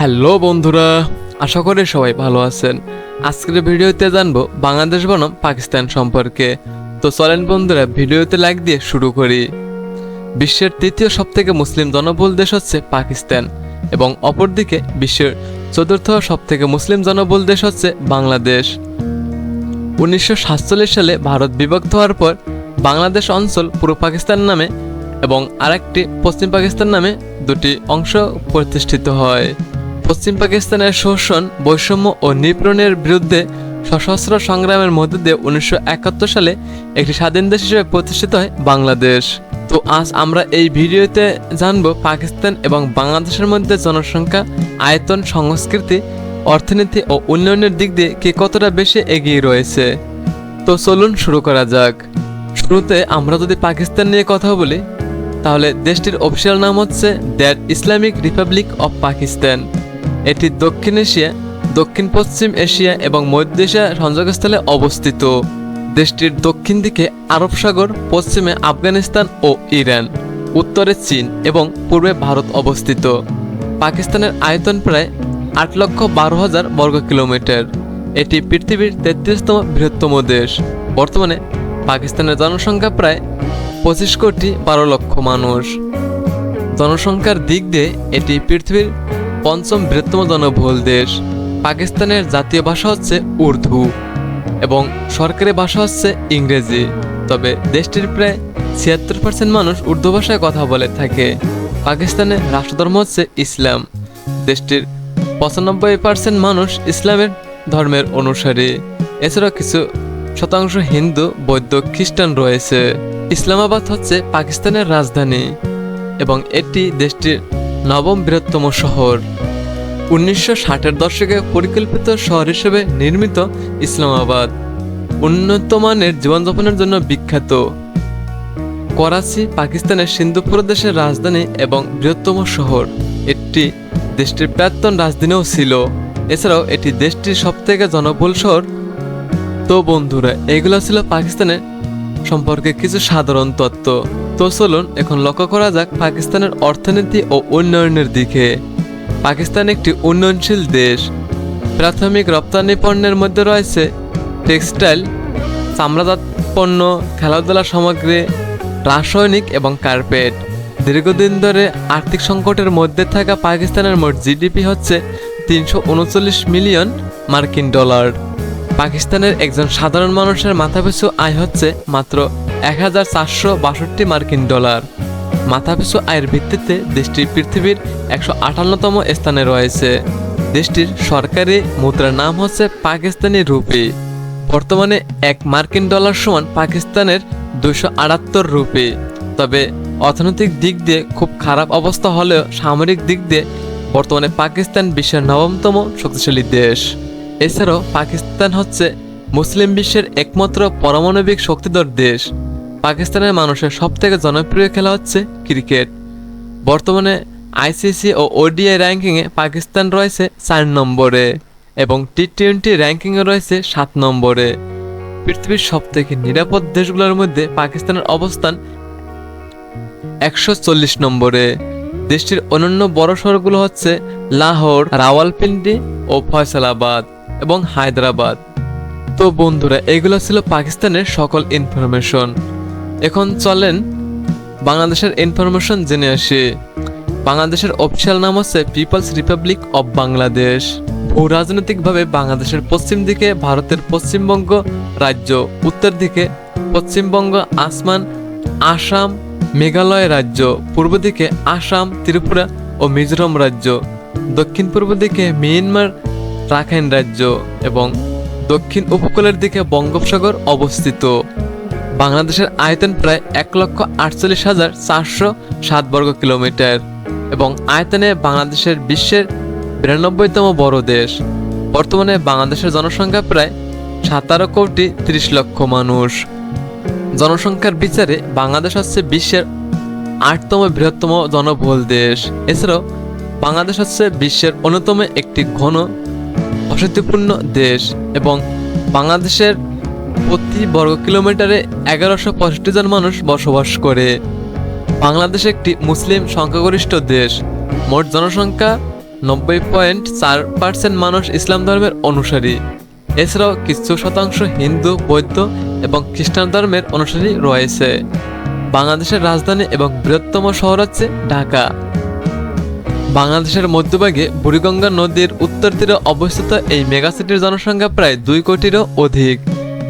Hello বন্ধুরা, আশা করি সবাই ভালো আছেন। আজকের ভিডিওতে জানব বাংলাদেশ বনাম পাকিস্তান সম্পর্কে। তো চলেন বন্ধুরা, ভিডিওতে লাইক দিয়ে শুরু করি। বিশ্বের তৃতীয় সবথেকে মুসলিম জনবহুল দেশ হচ্ছে পাকিস্তান এবং অপরদিকে বিশ্বের চতুর্থ সবথেকে মুসলিম জনবহুল দেশ হচ্ছে বাংলাদেশ। উনিশশো সাতচল্লিশ সালে ভারত বিভক্ত হওয়ার পর বাংলাদেশ অঞ্চল পূর্ব পাকিস্তান নামে এবং আরেকটি পশ্চিম পাকিস্তান নামে দুটি অংশ প্রতিষ্ঠিত হয়। পশ্চিম পাকিস্তানের শোষণ, বৈষম্য ও নিপীড়নের বিরুদ্ধে সশস্ত্র সংগ্রামের মধ্য দিয়ে উনিশশো একাত্তর সালে একটি স্বাধীন দেশ হিসেবে প্রতিষ্ঠিত হয় বাংলাদেশ। তো আজ আমরা এই ভিডিওতে জানব পাকিস্তান এবং বাংলাদেশের মধ্যে জনসংখ্যা, আয়তন, সংস্কৃতি, অর্থনীতি ও উন্নয়নের দিক দিয়ে কে কতটা বেশি এগিয়ে রয়েছে। তো চলুন শুরু করা যাক। শুরুতে আমরা যদি পাকিস্তান নিয়ে কথা বলি, তাহলে দেশটির অফিসিয়াল নাম হচ্ছে that Islamic Republic of Pakistan. এটি দক্ষিণ এশিয়া, দক্ষিণ পশ্চিম এশিয়া এবং মধ্য এশিয়া সংযোগস্থলে অবস্থিত। দেশটির দক্ষিণ দিকে আরব সাগর, পশ্চিমে আফগানিস্তান ও ইরান, উত্তরে চীন এবং পূর্বে ভারত অবস্থিত। পাকিস্তানের আয়তন প্রায় আট লক্ষ বারো হাজার বর্গ কিলোমিটার। এটি পৃথিবীর তেত্রিশতম বৃহত্তম দেশ। বর্তমানে পাকিস্তানের জনসংখ্যা প্রায় পঁচিশ কোটি বারো লক্ষ মানুষ। জনসংখ্যার দিক দিয়ে এটি পৃথিবীর পঞ্চম বৃহত্তম জনবহুল দেশ। পাকিস্তানের জাতীয় ভাষা হচ্ছে উর্দু এবং সরকারি ভাষা হচ্ছে ইংরেজি। তবে দেশটির প্রায় ছিয়াত্তর পার্সেন্ট মানুষ উর্দু ভাষায় কথা বলে থাকে। পাকিস্তানের রাষ্ট্রধর্ম হচ্ছে ইসলাম। দেশটির পঁচানব্বই পার্সেন্ট মানুষ ইসলামের ধর্মের অনুসারী। এছাড়াও কিছু শতাংশ হিন্দু, বৌদ্ধ, খ্রিস্টান রয়েছে। ইসলামাবাদ হচ্ছে পাকিস্তানের রাজধানী এবং এটি দেশটির নবম বৃহত্তম শহর। উনিশশো ষাটের দশকে পরিকল্পিত শহর হিসেবে নির্মিত ইসলামাবাদ। উন্নত মানের জীবনযাপনের জন্য বিখ্যাত। করাচি, পাকিস্তানের সিন্ধু প্রদেশের রাজধানী এবং বৃহত্তম শহর। এটি দেশটির প্রাক্তন রাজধানীও ছিল। এছাড়াও এটি দেশটির সবথেকে জনবহুল শহর। তো বন্ধুরা, এগুলো ছিল পাকিস্তানের সম্পর্কে কিছু সাধারণ তত্ত্ব। তো চলুন এখন লক্ষ্য করা যাক পাকিস্তানের অর্থনীতি ও উন্নয়নের দিকে। পাকিস্তান একটি উন্নয়নশীল দেশ। প্রাথমিক রপ্তানি পণ্যের মধ্যে রয়েছে টেক্সটাইল, চামড়াজাত পণ্য, খেলাধুলা সামগ্রী, রাসায়নিক এবং কার্পেট। দীর্ঘদিন ধরে আর্থিক সংকটের মধ্যে থাকা পাকিস্তানের মোট জিডিপি হচ্ছে তিনশো উনচল্লিশ মিলিয়ন মার্কিন ডলার। পাকিস্তানের একজন সাধারণ মানুষের মাথাপিছু আয় হচ্ছে মাত্র এক হাজার চারশো বাষট্টি মার্কিন ডলার। মাথাপিছু আয়ের ভিত্তিতে দেশটি পৃথিবীর একশো আটান্নতম স্থানে রয়েছে। দেশটির সরকারি মুদ্রার নাম হচ্ছে পাকিস্তানি রুপি। বর্তমানে এক মার্কিন ডলার সমান পাকিস্তানের দুশো আটাত্তর রুপি। তবে অর্থনৈতিক দিক দিয়ে খুব খারাপ অবস্থা হলেও সামরিক দিক দিয়ে বর্তমানে পাকিস্তান বিশ্বের নবমতম শক্তিশালী দেশ। এছাড়াও পাকিস্তান হচ্ছে মুসলিম বিশ্বের একমাত্র পারমাণবিক শক্তিধর দেশ। পাকিস্তানের মানুষের সবথেকে জনপ্রিয় খেলা হচ্ছে ক্রিকেট। বর্তমানে আইসিসি ও ওডিআই র্যাঙ্কিংয়ে পাকিস্তান রয়েছে চার নম্বরে এবং টি টোয়েন্টি র্যাঙ্কিংয়ে রয়েছে সাত নম্বরে। পৃথিবীর সবথেকে নিরাপদ দেশগুলোর মধ্যে পাকিস্তানের অবস্থান একশো চল্লিশ নম্বরে। দেশটির অন্যান্য বড় শহরগুলো হচ্ছে লাহোর, রাওয়ালপিন্ডি ও ফয়সালাবাদ। এবং হায়দ্রাবাদ। তো বন্ধুরা, এগুলো ছিল পাকিস্তানের সকল ইনফরমেশন এখন চলেন বাংলাদেশের ইনফরমেশন জেনে আসি। বাংলাদেশের অফিসিয়াল নাম হচ্ছে পিপলস রিপাবলিক অব বাংলাদেশ ভূ রাজনৈতিকভাবে বাংলাদেশের পশ্চিম দিকে, ভারতের পশ্চিমবঙ্গ রাজ্য। উত্তর দিকে, পশ্চিমবঙ্গ, আসমান, আসাম, মেঘালয় রাজ্য। পূর্ব দিকে, আসাম, ত্রিপুরা ও মিজোরাম রাজ্য। দক্ষিণ পূর্ব দিকে, মিয়ানমার রাখাইন রাজ্য এবং দক্ষিণ উপকূলের দিকে বঙ্গোপসাগর অবস্থিত। বাংলাদেশের আয়তন প্রায় এক লক্ষ আটচল্লিশ হাজার চারশো সাত বর্গ কিলোমিটার এবং আয়তনে বাংলাদেশের বিশ্বের বিরানব্বইতম বড় দেশ। বর্তমানে বাংলাদেশের জনসংখ্যা প্রায় সাতারো কোটি তিরিশ লক্ষ মানুষ। জনসংখ্যার বিচারে বাংলাদেশ হচ্ছে বিশ্বের আটতম বৃহত্তম জনবহুল দেশ। এছাড়াও বাংলাদেশ হচ্ছে বিশ্বের অন্যতম একটি ঘন বসতিপূর্ণ দেশ এবং বাংলাদেশের প্রতি বর্গ কিলোমিটারে এগারোশো পঁয়ষট্টি জন মানুষ বসবাস করে। বাংলাদেশ একটি মুসলিম সংখ্যাগরিষ্ঠ দেশ। মোট জনসংখ্যা নব্বই পয়েন্ট চার পার্সেন্ট মানুষ ইসলাম ধর্মের অনুসারী। এছাড়াও কিছু শতাংশ হিন্দু, বৌদ্ধ এবং খ্রিস্টান ধর্মের অনুসারী রয়েছে। বাংলাদেশের রাজধানী এবং বৃহত্তম শহর হচ্ছে ঢাকা। বাংলাদেশের মধ্যভাগে বুড়িগঙ্গা নদীর উত্তর তীরে অবস্থিত এই মেগাসিটির জনসংখ্যা প্রায় দুই কোটিরও অধিক।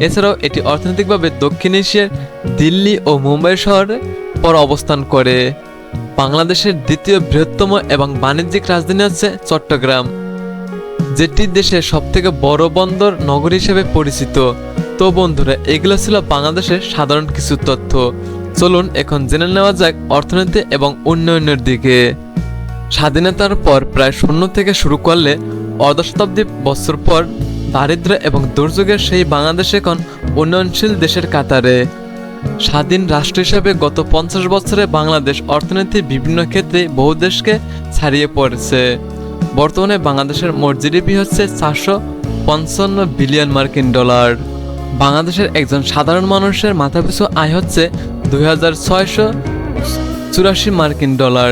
এছাড়াও এটি অর্থনৈতিকভাবে দক্ষিণ এশিয়ার দিল্লি ও মুম্বাই শহরে পর অবস্থান করে। বাংলাদেশের দ্বিতীয় বৃহত্তম এবং বাণিজ্যিক রাজধানী হচ্ছে চট্টগ্রাম, যেটি দেশের সবথেকে বড় বন্দর নগর হিসেবে পরিচিত। তো বন্ধুরা, এগুলো ছিল বাংলাদেশের সাধারণ কিছু তথ্য। চলুন এখন জেনে নেওয়া যাক অর্থনীতি এবং উন্নয়নের দিকে। স্বাধীনতার পর প্রায় শূন্য থেকে শুরু করলে অর্ধশতাব্দী বছর পর দারিদ্র্য এবং দুর্যোগের সেই বাংলাদেশ এখন উন্নয়নশীল দেশের কাতারে। স্বাধীন রাষ্ট্র হিসেবে গত পঞ্চাশ বছরে বাংলাদেশ অর্থনীতির বিভিন্ন ক্ষেত্রে বহু দেশকে ছাড়িয়ে পড়েছে। বর্তমানে বাংলাদেশের মোট জিডিপি হচ্ছে চারশো পঞ্চান্ন বিলিয়ন মার্কিন ডলার। বাংলাদেশের একজন সাধারণ মানুষের মাথাপিছু আয় হচ্ছে দুই হাজার ছয়শো চুরাশি মার্কিন ডলার।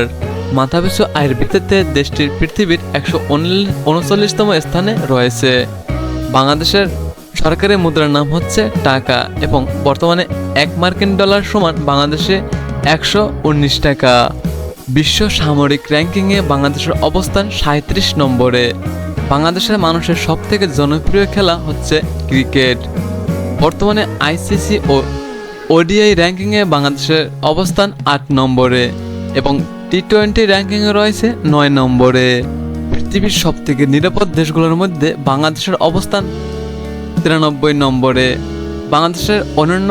মাথাপিছু আয়ের ভিত্তিতে দেশটির পৃথিবীর একশো উনচল্লিশতম স্থানে রয়েছে। বাংলাদেশের সরকারি মুদ্রার নাম হচ্ছে টাকা এবং বর্তমানে এক মার্কিন ডলার সমান বাংলাদেশে একশো উনিশ টাকা। বিশ্ব সামরিক র্যাঙ্কিংয়ে বাংলাদেশের অবস্থান সাঁত্রিশ নম্বরে। বাংলাদেশের মানুষের সবথেকে জনপ্রিয় খেলা হচ্ছে ক্রিকেট। বর্তমানে আইসিসি ও ওডিআই র্যাঙ্কিংয়ে বাংলাদেশের অবস্থান আট নম্বরে এবং টি টোয়েন্টি র্যাঙ্কিংয়ে রয়েছে নয় নম্বরে। পৃথিবীর সবথেকে নিরাপদ দেশগুলোর মধ্যে বাংলাদেশের অবস্থান তিরানব্বই নম্বরে। বাংলাদেশের অন্যান্য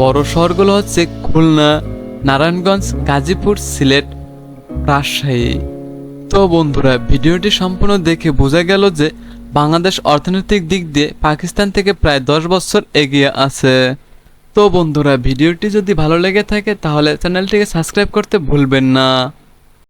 বড় শহরগুলো হচ্ছে খুলনা, নারায়ণগঞ্জ, গাজীপুর, সিলেট, রাজশাহী। তো বন্ধুরা, ভিডিওটি সম্পূর্ণ দেখে বোঝা গেল যে বাংলাদেশ অর্থনৈতিক দিক দিয়ে পাকিস্তান থেকে প্রায় দশ বছর এগিয়ে আছে। তো বন্ধুরা ভিডিওটি যদি ভালো লেগে থাকে তাহলে চ্যানেলটিকে সাবস্ক্রাইব করতে ভুলবেন না।